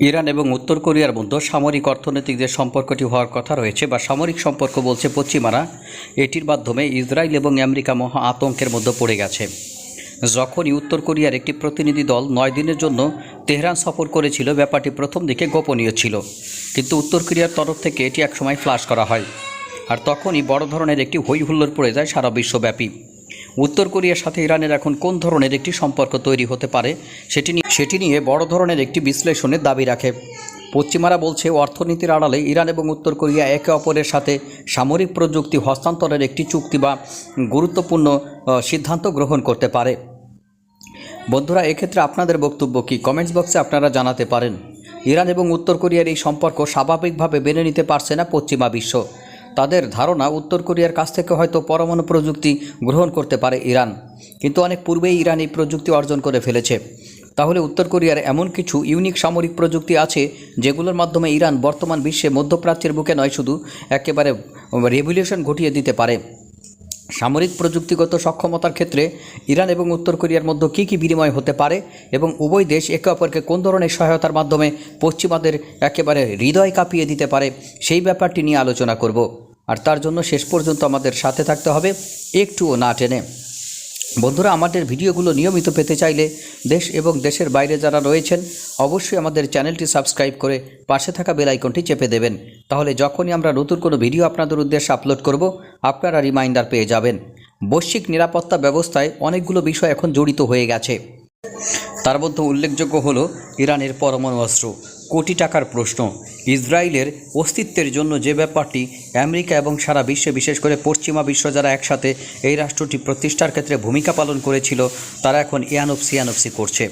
Iran এবং উত্তর কোরিয়ার মধ্যে সামরিক অর্থনৈতিক যে সম্পর্কটি হওয়ার কথা রয়েছে বা সামরিক সম্পর্ক বলছে পশ্চিমারা, এটির মাধ্যমে ইসরায়েল এবং আমেরিকা মহা আতঙ্কের মধ্যে পড়ে গেছে। যখনই উত্তর কোরিয়ার একটি প্রতিনিধি দল নয় দিনের জন্য তেহরান সফর করেছিল, ব্যাপারটি প্রথম দিকে গোপনীয় ছিল। কিন্তু উত্তর কোরিয়ার তরফ থেকে এটি একসময় ফ্লাশ করা হয়। আর তখনই বড় ধরনের একটি হই হুল্লোড় পড়ে যায় সারা বিশ্বব্যাপী। উত্তর কোরিয়ার সাথে ইরানের এখন কোন ধরনের একটি সম্পর্ক তৈরি হতে পারে সেটি নিয়ে সেটি নিয়ে বড় ধরনের একটি বিশ্লেষণের দাবি রাখে। পশ্চিমারা বলছে, অর্থনীতির আড়ালে ইরান এবং উত্তর কোরিয়া একে অপরের সাথে সামরিক প্রযুক্তি হস্তান্তরের একটি চুক্তি বা গুরুত্বপূর্ণ সিদ্ধান্ত গ্রহণ করতে পারে। বন্ধুরা, এক্ষেত্রে আপনাদের বক্তব্য কি? কমেন্টস বক্সে আপনারা জানাতে পারেন। ইরান এবং উত্তর কোরিয়ার এই সম্পর্ক স্বাভাবিকভাবে মেনে নিতে পারছে না পশ্চিমা বিশ্ব। তাদের ধারণা উত্তর কোরিয়ার কাছ থেকে হয়তো পরমাণু প্রযুক্তি গ্রহণ করতে পারে ইরান। কিন্তু অনেক পূর্বেই ইরান এই প্রযুক্তি অর্জন করে ফেলেছে। তাহলে উত্তর কোরিয়ার এমন কিছু ইউনিক সামরিক প্রযুক্তি আছে যেগুলোর মাধ্যমে ইরান বর্তমান বিশ্বে মধ্যপ্রাচ্যের বুকে নয়, শুধু একেবারে রেভলিউশন ঘটিয়ে দিতে পারে। সামরিক প্রযুক্তিগত সক্ষমতার ক্ষেত্রে ইরান এবং উত্তর কোরিয়ার মধ্যে কী কী বিনিময় হতে পারে এবং উভয় দেশ একে অপরকে কোন ধরনের সহায়তার মাধ্যমে পশ্চিমাদের একেবারে হৃদয় কাঁপিয়ে দিতে পারে সেই ব্যাপারটি নিয়ে আলোচনা করব। আর তার জন্য শেষ পর্যন্ত আমাদের সাথে থাকতে হবে, একটুও না টেনে। বন্ধুরা, আমাদের ভিডিওগুলো নিয়মিত পেতে চাইলে দেশ এবং দেশের বাইরে যারা রয়েছেন, অবশ্যই আমাদের চ্যানেলটি সাবস্ক্রাইব করে পাশে থাকা বেল আইকনটি চেপে দেবেন। তাহলে যখনই আমরা নতুন কোনো ভিডিও আপনাদের উদ্দেশ্যে আপলোড করব, আপনারা রিমাইন্ডার পেয়ে যাবেন। বৈশ্বিক নিরাপত্তা ব্যবস্থায় অনেকগুলো বিষয় এখন জড়িত হয়ে গেছে। তার মধ্যে উল্লেখযোগ্য হলো ইরানের পরমাণু অস্ত্র। কোটি টাকার প্রশ্ন। ইসরায়েলের অস্তিত্বের জন্য যে ব্যাপারটি আমেরিকা এবং সারা বিশ্বে বিশেষ করে পশ্চিমা বিশ্ব যারা একসাথে এই রাষ্ট্রটি প্রতিষ্ঠার ক্ষেত্রে ভূমিকা পালন করেছিল, তারা এখন ইয়ানফসি ইয়ানফসি করছে।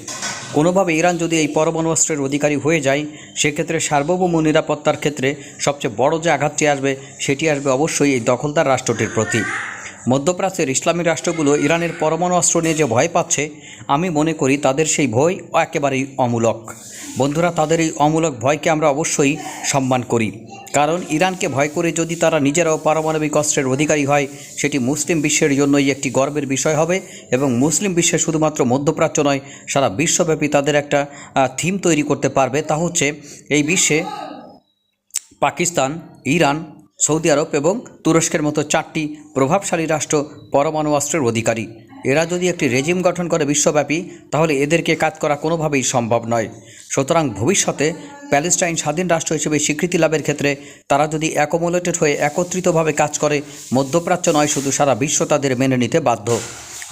কোনোভাবে ইরান যদি এই পরমাণু অস্ত্রের অধিকারী হয়ে যায়, সেক্ষেত্রে সার্বভৌম নিরাপত্তার ক্ষেত্রে সবচেয়ে বড় যে আঘাতটি আসবে, সেটি আসবে অবশ্যই এই দখলদার রাষ্ট্রটির প্রতি। মধ্যপ্রাচ্যের ইসলামী রাষ্ট্রগুলো ইরানের পরমাণু অস্ত্র নিয়ে যে ভয় পাচ্ছে, আমি মনে করি তাদের সেই ভয় একেবারেই অমূলক। বন্ধুরা, তাদের এই অমূলক ভয়কে আমরা অবশ্যই সম্মান করি। কারণ ইরানকে ভয় করে যদি তারা নিজেরাও পারমাণবিক অস্ত্রের অধিকারী হয়, সেটি মুসলিম বিশ্বের জন্যই একটি গর্বের বিষয় হবে এবং মুসলিম বিশ্বে শুধুমাত্র মধ্যপ্রাচ্য নয়, সারা বিশ্বব্যাপী তাদের একটা থিম তৈরি করতে পারবে। তা হচ্ছে, এই বিশ্বে পাকিস্তান, ইরান সৌদি আরব এবং তুরস্কের মতো চারটি প্রভাবশালী রাষ্ট্র পরমাণু অস্ত্রের অধিকারী। এরা যদি একটি রেজিম গঠন করে বিশ্বব্যাপী, তাহলে এদেরকে কাজ করা কোনোভাবেই সম্ভব নয়। সুতরাং ভবিষ্যতে প্যালেস্টাইন স্বাধীন রাষ্ট্র হিসেবে স্বীকৃতি লাভের ক্ষেত্রে তারা যদি অ্যাকোমোলেটেড হয়ে একত্রিতভাবে কাজ করে, মধ্যপ্রাচ্য নয়, শুধু সারা বিশ্ব তাদের মেনে নিতে বাধ্য।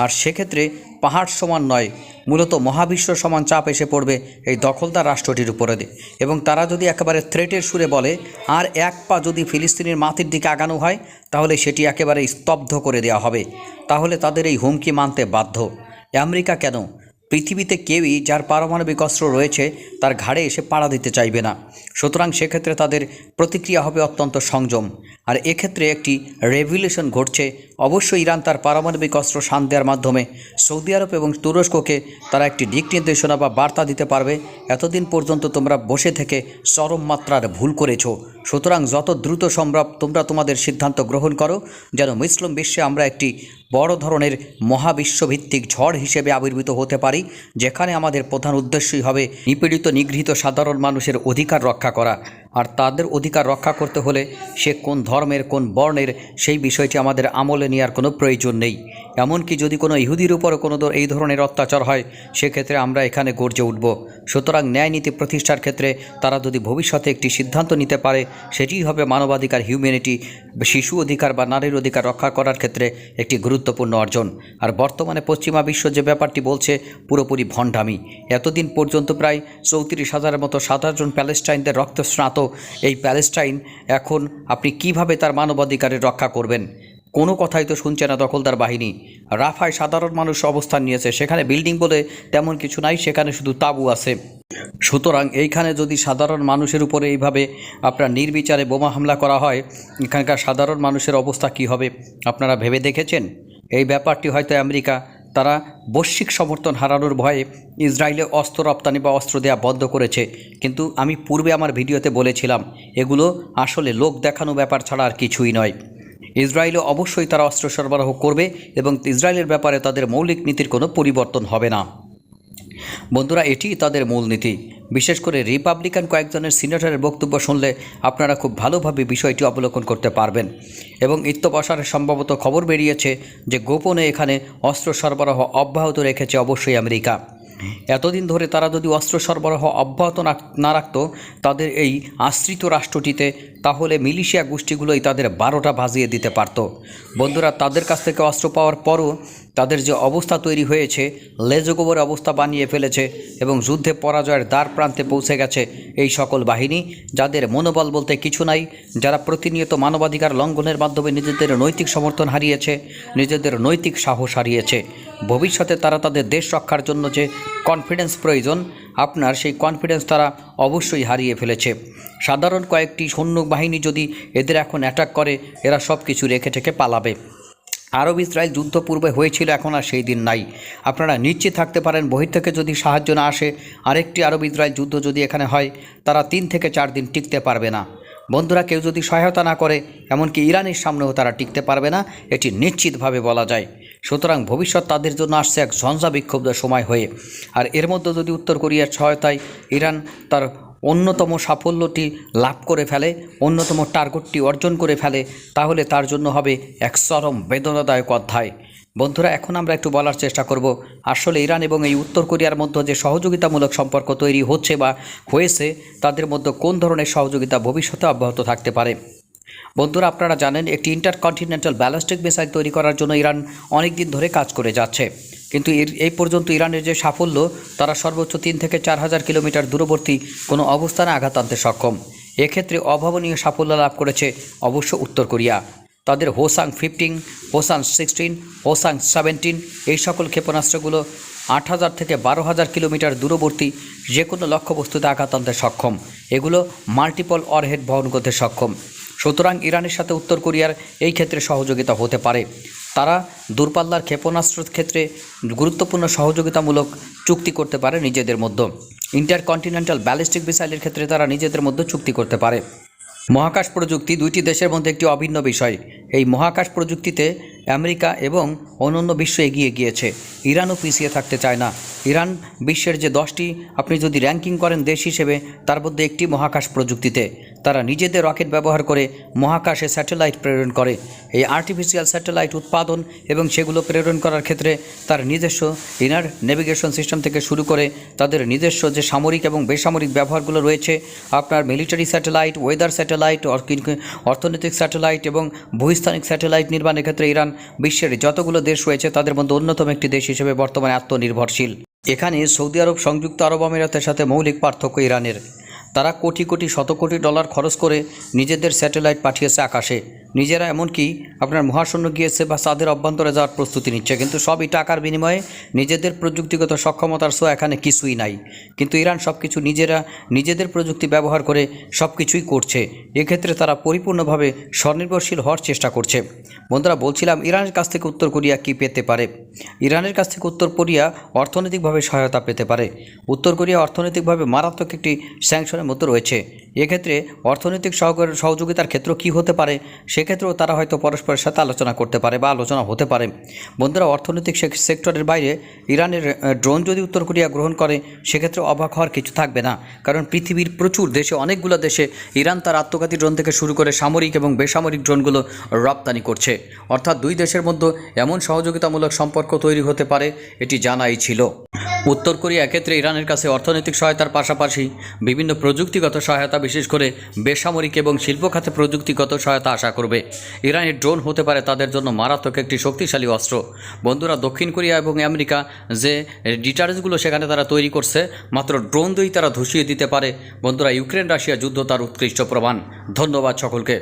সেক্ষেত্রে পাহাড় সমান নয়, মূলত মহাবিশ্ব সমান চাপ এসে পড়বে এই দখলদার রাষ্ট্রটির উপরে এবং তারা যদি একেবারে থ্রেটের সুরে বলে, আর এক পা যদি ফিলিস্তিনের মাটির দিকে আগানো হয়, তাহলে সেটি একেবারে স্তব্ধ করে দেওয়া হবে। তাহলে তাদের এই হুমকি মানতে বাধ্য। আমেরিকা কেন? পৃথিবীতে কেউই যার পারমাণবিক অস্ত্র রয়েছে, তার ঘাড়ে এসে পাড়া দিতে চাইবে না। সুতরাং সেক্ষেত্রে তাদের প্রতিক্রিয়া হবে অত্যন্ত সংযম। আর এক্ষেত্রে একটি রেভলিউশন ঘটছে অবশ্যই ইরান তার পারমাণবিক অস্ত্র শান দেওয়ার মাধ্যমে সৌদি আরব এবং তুরস্ককে তারা একটি দিক নির্দেশনা বা বার্তা দিতে পারবে। এতদিন পর্যন্ত তোমরা বসে থেকে চরম মাত্রার ভুল করেছ। সুতরাং যত দ্রুত সম্ভব তোমরা তোমাদের সিদ্ধান্ত গ্রহণ করো, যেন মুসলিম বিশ্বে আমরা একটি বড় ধরনের মহাবিশ্বভিত্তিক ঝড় হিসেবে আবির্ভূত হতে পারি, যেখানে আমাদের প্রধান উদ্দেশ্যই হবে নিপীড়িত, নিগৃহীত, সাধারণ মানুষের অধিকার রক্ষা করা। আর তাদের অধিকার রক্ষা করতে হলে সে কোন ধর্মের, কোন বর্ণের সেই বিষয়টি আমাদের আমলে নেওয়ার কোনো প্রয়োজন নেই। এমনকি যদি কোনো ইহুদির উপরও কোনো এই ধরনের অত্যাচার হয়, সেক্ষেত্রে আমরা এখানে গর্জে উঠব। সুতরাং ন্যায় নীতি প্রতিষ্ঠার ক্ষেত্রে তারা যদি ভবিষ্যতে একটি সিদ্ধান্ত নিতে পারে, সেটিই হবে মানবাধিকার হিউম্যানিটি শিশু অধিকার বা নারীর অধিকার রক্ষা করার ক্ষেত্রে একটি গুরুত্বপূর্ণ অর্জন। আর বর্তমানে পশ্চিমা বিশ্ব যে ব্যাপারটি বলছে, পুরোপুরি ভণ্ডামি। এতদিন পর্যন্ত প্রায় চৌত্রিশ হাজারের মতো সাধারণ প্যালেস্টাইনদের রক্তস্নাত। এই প্যালেস্টাইন এখন আপনি কীভাবে তার মানবাধিকারের রক্ষা করবেন? কোনো কথাই তো শুনছে না দখলদার বাহিনী। রাফায় সাধারণ মানুষ অবস্থান নিয়েছে, সেখানে বিল্ডিং বলে তেমন কিছু নাই, সেখানে শুধু তাঁবু আছে। সুতরাং এইখানে যদি সাধারণ মানুষের উপরে এইভাবে আপনার নির্বিচারে বোমা হামলা করা হয়, এখানকার সাধারণ মানুষের অবস্থা কি হবে? আপনারা ভেবে দেখেছেন? এই ব্যাপারটি হয়তো আমেরিকা, তারা বৈশ্বিক সমর্থন হারানোর ভয়ে ইসরায়েলে অস্ত্র রপ্তানি বা অস্ত্র দেওয়া বন্ধ করেছে। কিন্তু আমি পূর্বে আমার ভিডিওতে বলেছিলাম, এগুলো আসলে লোক দেখানো ব্যাপার ছাড়া আর কিছুই নয়। ইসরায়েলে অবশ্যই তারা অস্ত্র সরবরাহ করবে এবং ইসরায়েলের ব্যাপারে তাদের মৌলিক নীতির কোনো পরিবর্তন হবে না। বন্ধুরা এটি তাদের মূলনীতি বিশেষ করে রিপাবলিকান কয়েকজনের সিনেটরের বক্তব্য শুনলে আপনারা খুব ভালোভাবে বিষয়টি অবলোকন করতে পারবেন এবং ইত্যবসারের সম্ভবত খবর বেরিয়েছে যে গোপনে এখানে অস্ত্র সরবরাহ অব্যাহত রেখেছে অবশ্যই আমেরিকা। এতদিন ধরে তারা যদি অস্ত্র সরবরাহ অব্যাহত না- রাখত, তাদের এই আশ্রিত রাষ্ট্রটিতে তাহলে মিলিশিয়া গোষ্ঠীগুলোই তাদের বারোটা ভাজিয়ে দিতে পারত। বন্ধুরা, তাদের কাছ থেকে অস্ত্র পাওয়ার পরও তাদের যে অবস্থা তৈরি হয়েছে, লেজগোবর অবস্থা বানিয়ে ফেলেছে এবং যুদ্ধে পরাজয়ের দ্বার প্রান্তে পৌঁছে গেছে এই সকল বাহিনী, যাদের মনোবল বলতে কিছু নাই, যারা প্রতিনিয়ত মানবাধিকার লঙ্ঘনের মাধ্যমে নিজেদের নৈতিক সমর্থন হারিয়েছে, নিজেদের নৈতিক সাহস হারিয়েছে। ভবিষ্যতে তারা তাদের দেশ রক্ষার জন্য যে কনফিডেন্স প্রয়োজন, আপনার সেই কনফিডেন্স তারা অবশ্যই হারিয়ে ফেলেছে। সাধারণ কয়েকটি সৈন্য বাহিনী যদি এদের এখন অ্যাটাক করে, এরা সব কিছু রেখে ঠেকে পালাবে। আরব ইসরায়েল যুদ্ধ পূর্বে হয়েছিল, এখন আর সেই দিন নাই। আপনারা নিশ্চিত থাকতে পারেন বহির থেকে যদি সাহায্য না আসে, আরেকটি আরব ইসরায়েল যুদ্ধ যদি এখানে হয়, তারা তিন থেকে চার দিন টিকতে পারবে না। বন্ধুরা, কেউ যদি সহায়তা না করে, এমনকি ইরানের সামনেও তারা টিকতে পারবে না, এটি নিশ্চিতভাবে বলা যায়। সুতরাং ভবিষ্যৎ তাদের জন্য আসছে এক ঝঞ্ঝা বিক্ষুব্ধ সময় হয়ে। আর এর মধ্যে যদি উত্তর কোরিয়ার সহায়তায় ইরান তার অন্যতম সাফল্যটি লাভ করে ফেলে, অন্যতম টার্গেটটি অর্জন করে ফেলে, তাহলে তার জন্য হবে এক চরম বেদনাদায়ক অধ্যায়। বন্ধুরা, এখন আমরা একটু বলার চেষ্টা করব, আসলে ইরান এবং এই উত্তর কোরিয়ার মধ্যে যে সহযোগিতামূলক সম্পর্ক তৈরি হচ্ছে বা হয়েছে, তাদের মধ্যে কোন ধরনের সহযোগিতা ভবিষ্যতে অব্যাহত থাকতে পারে? বন্ধুরা, আপনারা জানেন একটি ইন্টারকন্টিনেন্টাল ব্যালিস্টিক মিসাইল তৈরি করার জন্য ইরান অনেক দিন ধরে কাজ করে যাচ্ছে। কিন্তু এই পর্যন্ত ইরানের যে সাফল্য, তারা সর্বোচ্চ তিন থেকে চার হাজার কিলোমিটার দূরবর্তী কোনো অবস্থানে আঘাত আনতে সক্ষম। এক্ষেত্রে অভাবনীয় সাফল্য লাভ করেছে অবশ্য উত্তর কোরিয়া। তাদের Hwasong fifteen, Hwasong sixteen, Hwasong seventeen, এই সকল ক্ষেপণাস্ত্রগুলো আট হাজার থেকে বারো হাজার কিলোমিটার দূরবর্তী যে কোনো লক্ষ্যবস্তুতে আঘাত আনতে সক্ষম। এগুলো মাল্টিপল অরহেড বহন করতে সক্ষম। সুতরাং ইরানের সাথে উত্তর কোরিয়ার এই ক্ষেত্রে সহযোগিতা হতে পারে। তারা দূরপাল্লার ক্ষেপণাস্ত্র ক্ষেত্রে গুরুত্বপূর্ণ সহযোগিতামূলক চুক্তি করতে পারে নিজেদের মধ্যে। ইন্টারকন্টিনেন্টাল ব্যালিস্টিক মিসাইলের ক্ষেত্রে তারা নিজেদের মধ্যে চুক্তি করতে পারে। মহাকাশ প্রযুক্তি দুইটি দেশের মধ্যে একটি অভিন্ন বিষয়। এই মহাকাশ প্রযুক্তিতে আমেরিকা এবং অন্যান্য বিশ্ব এগিয়ে গিয়েছে। ইরানও পিছিয়ে থাকতে চায় না। ইরান বিশ্বের যে দশটি, আপনি যদি র্যাঙ্কিং করেন দেশ হিসেবে, তার মধ্যে একটি মহাকাশ প্রযুক্তিতে। তারা নিজেদের রকেট ব্যবহার করে মহাকাশে স্যাটেলাইট প্রেরণ করে। এই আর্টিফিশিয়াল স্যাটেলাইট উৎপাদন এবং সেগুলো প্রেরণ করার ক্ষেত্রে তার নিজস্ব ইনার নেভিগেশন সিস্টেম থেকে শুরু করে তাদের নিজস্ব যে সামরিক এবং বেসামরিক ব্যবহারগুলো রয়েছে, আপনার মিলিটারি স্যাটেলাইট ওয়েদার স্যাটেলাইট অর্থনৈতিক স্যাটেলাইট এবং ভূস্থানিক স্যাটেলাইট নির্মাণের ক্ষেত্রে ইরান বিশ্বের যতগুলো দেশ রয়েছে, তাদের মধ্যে অন্যতম একটি দেশ হিসেবে বর্তমানে আত্মনির্ভরশীল। এখানে সৌদি আরব সংযুক্ত আরব আমিরাতের সাথে মৌলিক পার্থক্য ইরানের। তারা কোটি কোটি, শত কোটি ডলার খরচ করে নিজেদের স্যাটেলাইট পাঠিয়েছে আকাশে। নিজেরা এমনকি আপনার মহাশূন্য গিয়েছে বা চাঁদের অভ্যন্তরে যাওয়ার প্রস্তুতি নিচ্ছে, কিন্তু সবই টাকার বিনিময়ে নিজেদের প্রযুক্তিগত সক্ষমতার সো এখানে কিছুই নাই। কিন্তু ইরান সব কিছু নিজেরা নিজেদের প্রযুক্তি ব্যবহার করে সব কিছুই করছে। এক্ষেত্রে তারা পরিপূর্ণভাবে স্বনির্ভরশীল হওয়ার চেষ্টা করছে। বন্ধুরা, বলছিলাম, ইরানের কাছ থেকে উত্তর কোরিয়া কি পেতে পারে? ইরানের কাছ থেকে উত্তর কোরিয়া অর্থনৈতিকভাবে সহায়তা পেতে পারে। উত্তর কোরিয়া অর্থনৈতিকভাবে মারাত্মক একটি স্যাংশনের মধ্যে রয়েছে। এক্ষেত্রে অর্থনৈতিক সহযোগিতার ক্ষেত্র কি হতে পারে? সেক্ষেত্রেও তারা হয়তো পরস্পরের সাথে আলোচনা করতে পারে বা আলোচনা হতে পারে। বন্ধুরা, অর্থনৈতিক সেক্টরের বাইরে ইরানের ড্রোন যদি উত্তর কোরিয়া গ্রহণ করে, সেক্ষেত্রে অবাক হওয়ার কিছু থাকবে না। কারণ পৃথিবীর প্রচুর দেশে, অনেকগুলো দেশে ইরান তার আত্মঘাতী ড্রোন থেকে শুরু করে সামরিক এবং বেসামরিক ড্রোনগুলো রপ্তানি করছে। অর্থাৎ দুই দেশের মধ্যে এমন সহযোগিতামূলক সম্পর্ক তৈরি হতে পারে, এটি জানাই ছিল। উত্তর কোরিয়া ক্ষেত্রে ইরানের কাছে অর্থনৈতিক সহায়তার পাশাপাশি বিভিন্ন প্রযুক্তিগত সহায়তা বিশেষ করে বেসামরিক এবং শিল্প খাতে প্রযুক্তিগত সহায়তা আশা করবে। ইরানের ড্রোন হতে পারে তাদের জন্য মারাত্মক একটি শক্তিশালী অস্ত্র। বন্ধুরা, দক্ষিণ কোরিয়া এবং আমেরিকা যে ডিটারেন্সগুলো সেখানে তারা তৈরি করছে, মাত্র ড্রোন দিয়েই তারা ধসিয়ে দিতে পারে। বন্ধুরা ইউক্রেন রাশিয়া যুদ্ধ তার উৎকৃষ্ট প্রমাণ। ধন্যবাদ সকলকে।